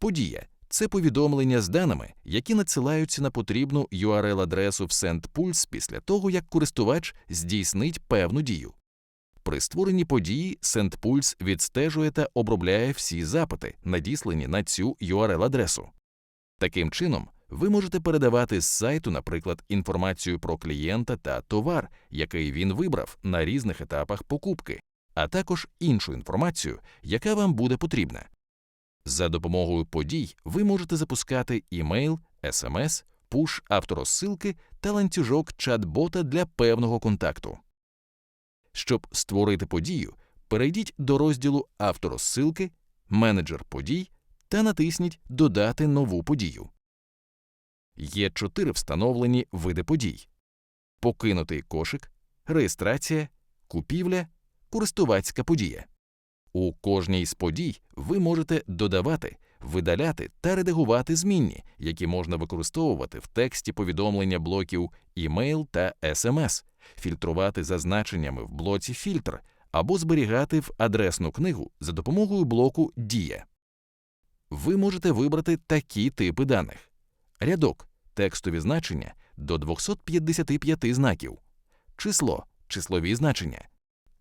Подія це повідомлення з даними, які надсилаються на потрібну URL-адресу в SendPulse після того, як користувач здійснить певну дію. При створенні події SendPulse відстежує та обробляє всі запити, надіслані на цю URL-адресу. Таким чином, ви можете передавати з сайту, наприклад, інформацію про клієнта та товар, який він вибрав на різних етапах покупки, а також іншу інформацію, яка вам буде потрібна. За допомогою подій ви можете запускати імейл, смс, пуш авторозсилки та ланцюжок чат-бота для певного контакту. Щоб створити подію, перейдіть до розділу авторозсилки, менеджер подій та натисніть Додати нову подію. Є чотири встановлені види подій: покинутий кошик, реєстрація, купівля, користувацька подія. У кожній з подій ви можете додавати, видаляти та редагувати змінні, які можна використовувати в тексті повідомлення блоків email та SMS, фільтрувати за значеннями в блоці фільтр або зберігати в адресну книгу за допомогою блоку Дія. Ви можете вибрати такі типи даних: рядок, текстові значення до 255 знаків, число, числові значення,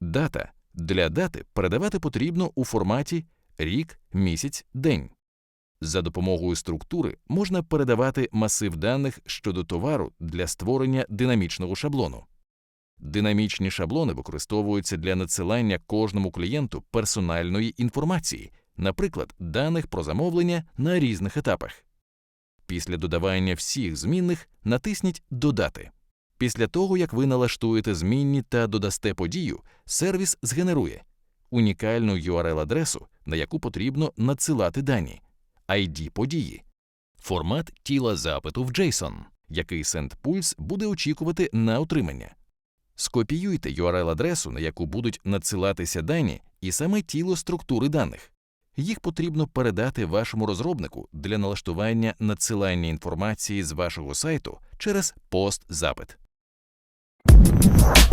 дата. Для дати передавати потрібно у форматі рік, місяць, день. За допомогою структури можна передавати масив даних щодо товару для створення динамічного шаблону. Динамічні шаблони використовуються для надсилання кожному клієнту персональної інформації, наприклад, даних про замовлення на різних етапах. Після додавання всіх змінних натисніть Додати. Після того, як ви налаштуєте змінні та додасте подію, сервіс згенерує унікальну URL-адресу, на яку потрібно надсилати дані, ID події, формат тіла запиту в JSON, який SendPulse буде очікувати на отримання. Скопіюйте URL-адресу, на яку будуть надсилатися дані, і саме тіло структури даних. Їх потрібно передати вашому розробнику для налаштування надсилання інформації з вашого сайту через пост-запит. you